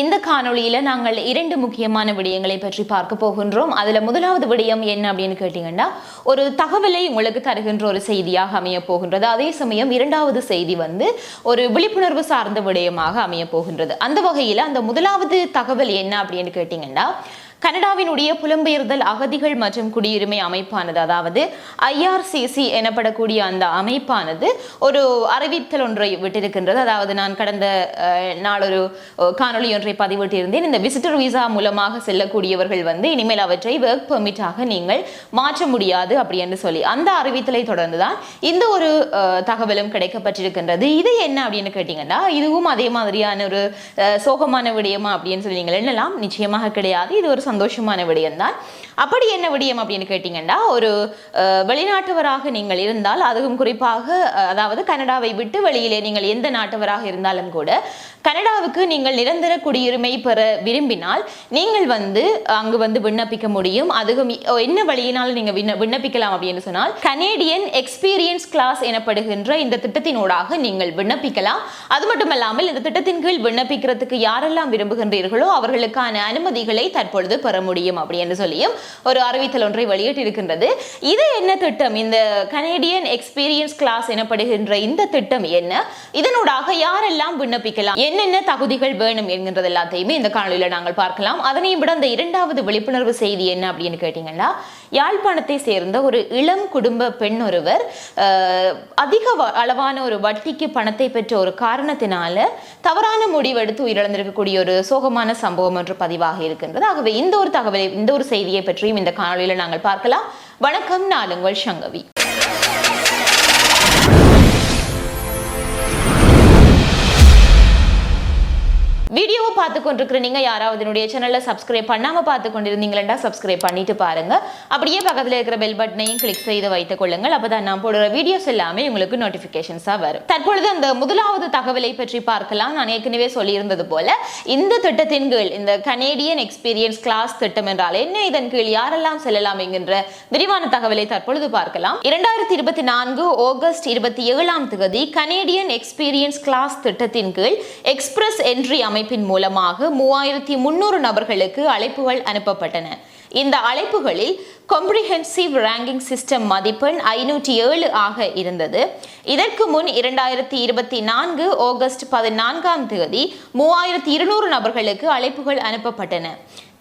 இந்த காணொளியில நாங்கள் இரண்டு முக்கியமான விடயங்களை பற்றி பார்க்க போகின்றோம். அதுல முதலாவது விடயம் என்ன அப்படின்னு கேட்டீங்கன்னா ஒரு தகவலை உங்களுக்கு தருகின்ற ஒரு செய்தியாக அமைய போகின்றது. அதே சமயம் இரண்டாவது செய்தி வந்து ஒரு விழிப்புணர்வு சார்ந்த விடயமாக அமைய போகின்றது. அந்த வகையில் அந்த முதலாவது தகவல் என்ன அப்படின்னு கேட்டீங்கன்னா கனடாவினுடைய புலம்பெயர்தல் அகதிகள் மற்றும் குடியுரிமை அமைப்பானது அதாவது ஐஆர்சிசி எனப்படக்கூடிய அந்த அமைப்பானது ஒரு அறிவித்தல் ஒன்றை விட்டிருக்கின்றது. அதாவது நான் கடந்த நாள் ஒரு காணொலி காணொளி ஒன்றை பதிவிட்டிருந்தேன் இந்த விசிட்டர் விசா மூலமாக செல்லக்கூடியவர்கள் வந்து இனிமேல் அவற்றை ஒர்க் பெர்மிட்டாக நீங்கள் மாற்ற முடியாது அப்படி என்று சொல்லி அந்த அறிவித்தலை தொடர்ந்து தான் இந்த ஒரு தகவலும் கிடைக்கப்பட்டிருக்கின்றது. இது என்ன அப்படின்னு கேட்டீங்கன்னா இதுவும் அதே மாதிரியான ஒரு சோகமான விடயமா அப்படின்னு சொல்லி நீங்கள் எண்ணலாம். நிச்சயமாக கிடையாது. இது ஒரு சந்தோஷமான விடயம்தான். அப்படி என்ன விடயம் அப்படின்னு கேட்டீங்கன்னா ஒரு வெளிநாட்டவராக நீங்கள் இருந்தால் அதுவும் குறிப்பாக அதாவது கனடாவை விட்டு வெளியிலே நீங்கள் எந்த நாட்டவராக இருந்தாலும் கூட கனடாவுக்கு நீங்கள் நிரந்தர குடியுரிமை பெற விரும்பினால் நீங்கள் வந்து அங்கு வந்து விண்ணப்பிக்க முடியும். அதுவும் என்ன வழியினால் நீங்கள் விண்ண- விண்ணப்பிக்கலாம் அப்படின்னு சொன்னால் கனேடியன் எக்ஸ்பீரியன்ஸ் கிளாஸ் எனப்படுகின்ற இந்த திட்டத்தினூடாக நீங்கள் விண்ணப்பிக்கலாம். அது மட்டுமல்லாமல் இந்த திட்டத்தின் கீழ் விண்ணப்பிக்கிறதுக்கு யாரெல்லாம் விரும்புகின்றீர்களோ அவர்களுக்கான அனுமதிகளை தற்பொழுது பெற முடியும் அப்படின்னு சொல்லியும் ஒரு அறிவித்தல் ஒன்றை வெளியிட்டிருக்கின்றது. இது என்ன திட்டம்? இந்த கனேடியன் எக்ஸ்பீரியன்ஸ் கிளாஸ் எனப்படுகின்ற இந்த திட்டம் என்ன? இதனூடாக யாரெல்லாம் விண்ணப்பிக்கலாம்? என்னென்ன தகுதிகள் வேணும் என்கின்றது எல்லாத்தையுமே இந்த காணொலியில் நாங்கள் பார்க்கலாம். அதனையும் விட அந்த இரண்டாவது விழிப்புணர்வு செய்தி என்ன அப்படின்னு கேட்டீங்கன்னா யாழ்ப்பாணத்தை சேர்ந்த ஒரு இளம் குடும்ப பெண் ஒருவர் அதிக அளவான ஒரு வட்டிக்கு பணத்தை பெற்ற ஒரு காரணத்தினால தவறான முடிவெடுத்து உயிரிழந்திருக்கக்கூடிய ஒரு சோகமான சம்பவம் ஒன்று பதிவாக இருக்கின்றது. ஆகவே இந்த ஒரு தகவலை இந்த ஒரு செய்தியை பற்றியும் இந்த காணொலியில் நாங்கள் பார்க்கலாம். வணக்கம் நான் உங்கள் சங்கவி. பார்த்து கொண்டிருக்கிற நீங்க யாராவது என்னுடைய சேனல்ல சப்ஸ்கிரைப் பண்ணாம பார்த்து கொண்டிருந்தீங்களா சப்ஸ்கிரைப் பண்ணிட்டு பாருங்க. அப்படியே பக்கத்துல இருக்கிற பெல் பட்டனையும் கிளிக் செய்து வைத்துக் கொள்ளுங்கள். அப்பதான் நான் போடுற வீடியோஸ் எல்லாமே உங்களுக்கு நோட்டிபிகேஷன்ஸா வரும். தற்பொழுது அந்த முதலாவது தகவலை பற்றி பார்க்கலாம். நான் ஏற்கனவே சொல்லியிருந்தது போல இந்த திட்டத்தின் கீழ் இந்த கனேடியன் எக்ஸ்பீரியன்ஸ் கிளாஸ் திட்டம் என்றால் என்ன? இதன் கீழ் யாரெல்லாம் செல்லலாம் என்கின்ற விரிவான தகவலை தற்பொழுது பார்க்கலாம். இரண்டாயிரத்தி இருபத்தி நான்கு ஆகஸ்ட் இருபத்தி ஏழாம் தேதி கனேடியன் எக்ஸ்பீரியன்ஸ் கிளாஸ் திட்டத்தின் கீழ் எக்ஸ்பிரஸ் என்ட்ரி அமைப்பின் மூலம் மூலமாக மூவாயிரத்தி முன்னூறு நபர்களுக்கு அழைப்புகள் அனுப்பப்பட்டன. இந்த அழைப்புகளில் கொம்ப்ரிஹென்சிவ் ரேங்கிங் சிஸ்டம் மதிப்பெண் ஐநூற்றி ஏழு ஆக இருந்தது. இதற்கு முன் இரண்டாயிரத்தி இருபத்தி நான்கு ஆகஸ்ட் பதினான்காம் தேதி மூவாயிரத்தி இருநூறு நபர்களுக்கு அழைப்புகள் அனுப்பப்பட்டன.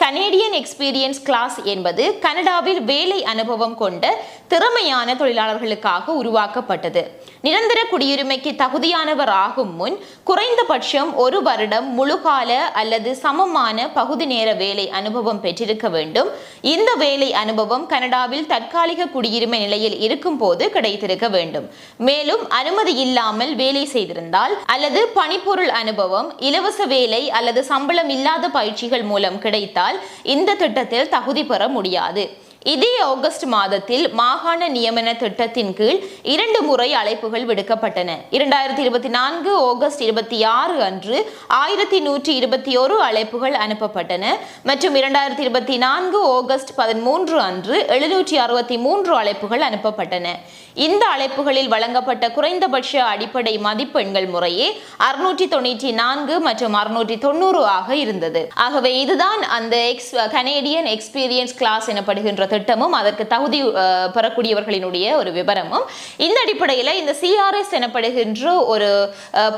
கனேடியன் எக்ஸ்பீரியன்ஸ் கிளாஸ் என்பது கனடாவில் வேலை அனுபவம் கொண்ட திறமையான தொழிலாளர்களுக்காக உருவாக்கப்பட்டது. நிரந்தர குடியுரிமைக்கு தகுதியானவர் ஆகும் முன் குறைந்தபட்சம் ஒரு வருடம் முழுகால அல்லது சமமான பகுதி நேர வேலை அனுபவம் பெற்றிருக்க வேண்டும். இந்த வேலை அனுபவம் கனடாவில் தற்காலிக குடியுரிமை நிலையில் இருக்கும் போது கிடைத்திருக்க வேண்டும். மேலும் அனுமதி இல்லாமல் வேலை செய்திருந்தால் அல்லது பணிப்பொருள் அனுபவம் இலவச வேலை அல்லது சம்பளம் இல்லாத பயிற்சிகள் மூலம் கிடைத்தால் இந்த திட்டத்தில் தகுதி பெற முடியாது. இதே ஆகஸ்ட் மாதத்தில் மாகாண நியமன திட்டத்தின் கீழ் இரண்டு முறை அழைப்புகள் விடுக்கப்பட்டன. இரண்டாயிரத்தி இருபத்தி நான்கு ஆகஸ்ட் இருபத்தி ஆறு அன்று ஆயிரத்தி நூற்றி இருபத்தி ஒரு அழைப்புகள் அனுப்பப்பட்டன மற்றும் இரண்டாயிரத்தி இருபத்தி நான்கு ஆகஸ்ட் பதிமூன்று அன்று எழுநூற்றி அறுபத்தி மூன்று அழைப்புகள் அனுப்பப்பட்டன. இந்த அழைப்புகளில் வழங்கப்பட்ட குறைந்தபட்ச அடிப்படை மதிப்பெண்கள் முறையே அறுநூற்றி தொண்ணூற்றி நான்கு மற்றும் அறுநூற்றி தொண்ணூறு ஆக இருந்தது. ஆகவே இதுதான் அந்த எக்ஸ் கனேடியன் எக்ஸ்பீரியன்ஸ் கிளாஸ் எனப்படுகின்ற திட்டமும் அதற்கு தகுதி பெறக்கூடியவர்களினுடைய ஒரு விவரமும் இந்த அடிப்படையில் இந்த சிஆர்எஸ் எனப்படுகின்ற ஒரு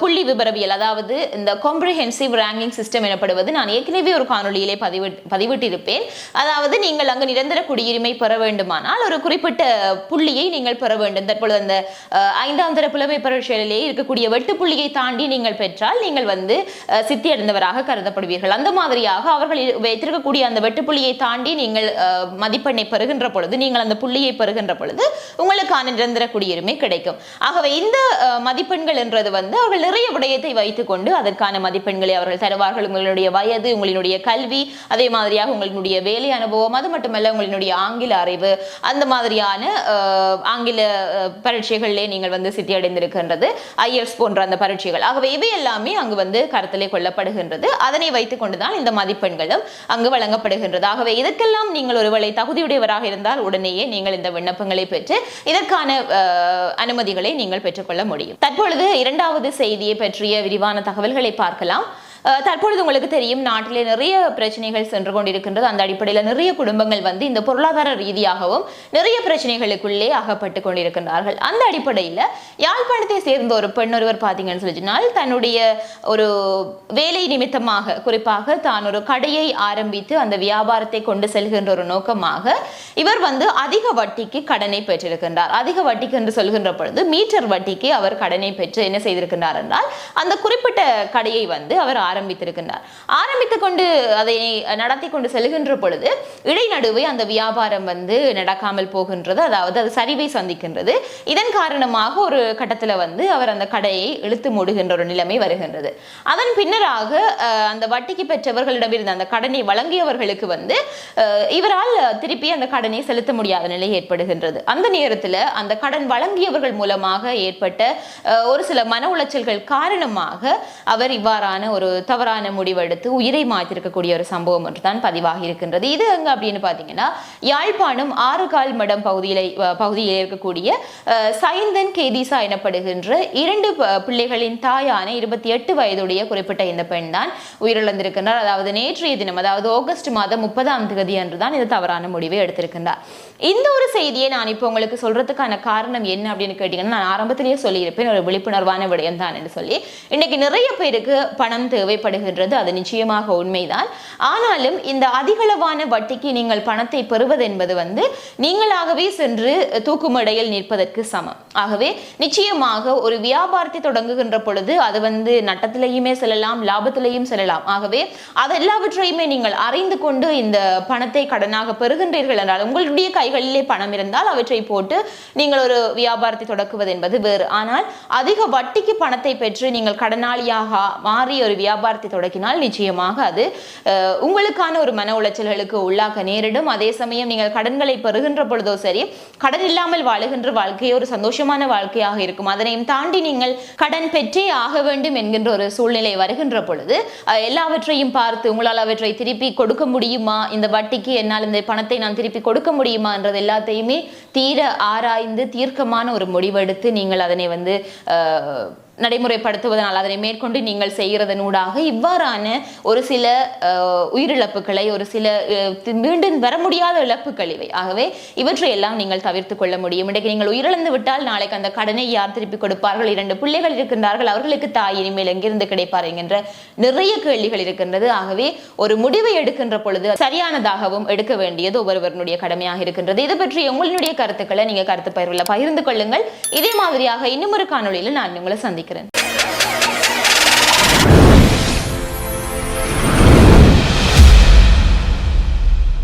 புள்ளி விபரவியல் அதாவது இந்த காம்ப்ரிஹென்சிவ் ரேங்கிங் சிஸ்டம் எனப்படுவது நான் ஏற்கனவே ஒரு காணொளியிலே பதிவு பதிவிட்டிருப்பேன். அதாவது நீங்கள் அங்கு நிரந்தர குடியுரிமை பெற வேண்டுமானால் ஒரு குறிப்பிட்ட புள்ளியை நீங்கள் பெற வேண்டும். தற்பொழுது அந்த ஐந்தாம் தர புலமை பரீட்சையிலே இருக்கக்கூடிய வெட்டு புள்ளியை தாண்டி நீங்கள் பெற்றால் நீங்கள் வந்து சித்தி அடைந்தவராக கருதப்படுவீர்கள். அந்த மாதிரியாக அவர்கள் வைத்திருக்கக்கூடிய அந்த வெட்டுப்புள்ளியை தாண்டி நீங்கள் மதிப்பெண்ணை மதிப்பெண்ணை பெறுகின்ற பொழுது நீங்கள் அந்த புள்ளியை பெறுகின்ற பொழுது உங்களுக்கான நிரந்தர குடியுரிமை கிடைக்கும். ஆகவே இந்த மதிப்பெண்கள் என்றது வந்து அவர்கள் நிறைய விடயத்தை வைத்துக்கொண்டு அதற்கான மதிப்பெண்களை அவர்கள் தருவார்கள். உங்களுடைய வயது உங்களுடைய கல்வி அதே மாதிரியாக உங்களுடைய வேலை அனுபவம் அது மட்டுமல்ல உங்களுடைய ஆங்கில அறிவு அந்த மாதிரியான ஆங்கில பரீட்சைகளிலே நீங்கள் வந்து சித்தி அடைந்திருக்கின்றது ஐஎல்ஸ் போன்ற அந்த பரீட்சைகள். ஆகவே இவை எல்லாமே அங்கு வந்து கருத்திலே கொள்ளப்படுகின்றது. அதனை வைத்துக் கொண்டுதான் இந்த மதிப்பெண்களும் அங்கு வழங்கப்படுகின்றது. ஆகவே இதற்கெல்லாம் நீங்கள் ஒருவேளை தகுதியுடையவராக இருந்தால் உடனேயே நீங்கள் இந்த விண்ணப்பங்களை பெற்று இதற்கான அனுமதிகளை நீங்கள் பெற்றுக்கொள்ள முடியும். தற்பொழுது இரண்டாவது செய்தியை பற்றிய விரிவான தகவல்களை பார்க்கலாம். தற்பொழுது உங்களுக்கு தெரியும் நாட்டிலே நிறைய பிரச்சனைகள் சென்று கொண்டிருக்கின்றது. அந்த அடிப்படையில் நிறைய குடும்பங்கள் வந்து இந்த பொருளாதார ரீதியாகவும் நிறைய பிரச்சனைகளுக்குள்ளே அகப்பட்டு கொண்டிருக்கின்றார்கள். அந்த அடிப்படையில் யாழ்ப்பாணத்தை சேர்ந்த ஒரு பெண் ஒருவர் பார்த்தீங்கன்னு சொல்லினால் தன்னுடைய ஒரு வேலை நிமித்தமாக குறிப்பாக தான் ஒரு கடையை ஆரம்பித்து அந்த வியாபாரத்தை கொண்டு செல்கின்ற ஒரு நோக்கமாக இவர் வந்து அதிக வட்டிக்கு கடனை பெற்றிருக்கின்றார். அதிக வட்டிக்கு என்று சொல்கின்ற பொழுது மீட்டர் வட்டிக்கு அவர் கடனை பெற்று என்ன செய்திருக்கின்றார் என்றால் அந்த குறிப்பிட்ட கடையை வந்து அவர் ஆரம்பித்திருக்கின்றார். ஆரம்பித்து கொண்டு அதை நடத்தி கொண்டு செல்கின்ற பொழுது இடைநடுவே அந்த வியாபாரம் வந்து நடக்காமல் போகின்றது அதாவது அது சரிவை சந்திக்கின்றது. இதன் காரணமாக ஒரு கட்டத்தில் வந்து அவர் அந்த கடையை இழுத்து மூடுகின்ற ஒரு நிலைமை வருகின்றது. அதன் பின்னராக அந்த வட்டிக்கு பெற்றவர்களிடமிருந்து அந்த கடனை வழங்கியவர்களுக்கு வந்து இவரால் திருப்பி அந்த கடனை செலுத்த முடியாத நிலை ஏற்படுகின்றது. அந்த நேரத்தில் அந்த கடன் வழங்கியவர்கள் மூலமாக ஏற்பட்ட ஒரு சில மன உளைச்சல்கள் காரணமாக அவர் இவ்வாறான ஒரு தவறான முடிவெடுத்து உயிரை மாற்றிருக்கக்கூடிய ஒரு சம்பவம் என்று தான் பதிவாகி இருக்கின்றது. இது எங்க அப்படின்னு பார்த்தீங்கன்னா யாழ்ப்பாணம் ஆறுகால் மடம் பகுதியில் பகுதியில் இருக்கக்கூடிய சைந்தன் கேதிசா எனப்படுகின்ற இரண்டு பிள்ளைகளின் தாயான இருபத்தி எட்டு வயதுடைய குறிப்பிட்ட இந்த பெண் தான் உயிரிழந்திருக்கின்றார். அதாவது நேற்றைய தினம் அதாவது ஆகஸ்ட் மாதம் முப்பதாம் தேதி அன்று தான் இது தவறான முடிவை எடுத்திருக்கின்றார். இந்த ஒரு செய்தியை நான் இப்போ உங்களுக்கு சொல்றதுக்கான காரணம் என்ன அப்படின்னு கேட்டீங்கன்னா நான் ஆரம்பத்திலேயே சொல்லியிருப்பேன் ஒரு விழிப்புணர்வான விடயம் தான் என்று சொல்லி. இன்னைக்கு நிறைய பேருக்கு பணம் தேவைப்படுகின்றது அது நிச்சயமாக உண்மைதான். ஆனாலும் இந்த அதிகளவான வட்டிக்கு நீங்கள் பணத்தை பெறுவது என்பது வந்து நீங்களாகவே சென்று தூக்குமடையில் நிற்பதற்கு சமம். ஆகவே நிச்சயமாக ஒரு வியாபாரத்தை தொடங்குகின்ற பொழுது அது வந்து நட்டத்திலேயுமே செல்லலாம் லாபத்திலேயும் செல்லலாம். ஆகவே அது எல்லாவற்றையுமே நீங்கள் அறிந்து கொண்டு இந்த பணத்தை கடனாக பெறுகின்றீர்கள் என்றால் உங்களுடைய கைகளிலே பணம் இருந்தால் அவற்றை போட்டு நீங்கள் ஒரு வியாபாரத்தை தொடக்குவது என்பது வேறு. ஆனால் அதிக வட்டிக்கு பணத்தை பெற்று நீங்கள் கடனாளியாக மாறி ஒரு வியாபாரம் வியாபாரத்தை தொடக்கினால் நிச்சயமாக அது உங்களுக்கான ஒரு மன உளைச்சல்களுக்கு உள்ளாக்க நேரிடும். அதே சமயம் நீங்கள் கடன்களை பெறுகின்ற பொழுதோ சரி கடன் இல்லாமல் வாழுகின்ற வாழ்க்கையே ஒரு சந்தோஷமான வாழ்க்கையாக இருக்கும். அதனையும் தாண்டி நீங்கள் கடன் பெற்றே ஆக வேண்டும் என்கின்ற ஒரு சூழ்நிலை வருகின்ற பொழுது எல்லாவற்றையும் பார்த்து உங்களால் அவற்றை திருப்பி கொடுக்க முடியுமா? இந்த வட்டிக்கு என்னால் இந்த பணத்தை நான் திருப்பி கொடுக்க முடியுமா? என்றது எல்லாத்தையுமே தீர ஆராய்ந்து தீர்க்கமான ஒரு முடிவெடுத்து நீங்கள் அதனை வந்து நடைமுறைப்படுத்துவதனால் அதனை மேற்கொண்டு நீங்கள் செய்கிறதனூடாக இவ்வாறான ஒரு சில உயிரிழப்புகளை ஒரு சில மீண்டும் வர முடியாத இழப்புகள் இவை. ஆகவே இவற்றையெல்லாம் நீங்கள் தவிர்த்து கொள்ள முடியும். இன்றைக்கு நீங்கள் உயிரிழந்து விட்டால் நாளைக்கு அந்த கடனை யார் திருப்பி கொடுப்பார்கள்? இரண்டு பிள்ளைகள் இருக்கின்றார்கள். அவர்களுக்கு தாய் இனிமேல் எங்கிருந்து கிடைப்பார்? என்கின்ற நிறைய கேள்விகள் இருக்கின்றது. ஆகவே ஒரு முடிவை எடுக்கின்ற பொழுது சரியானதாகவும் எடுக்க வேண்டியது ஒவ்வொருவருடைய கடமையாக இருக்கின்றது. இது பற்றி உங்களுடைய கருத்துக்களை நீங்கள் கருத்து பகிர்வில் பகிர்ந்து கொள்ளுங்கள். இதே மாதிரியாக இன்னும் ஒரு காணொளியில் நான் உங்களை சந்திக்கிறேன். Technikerin.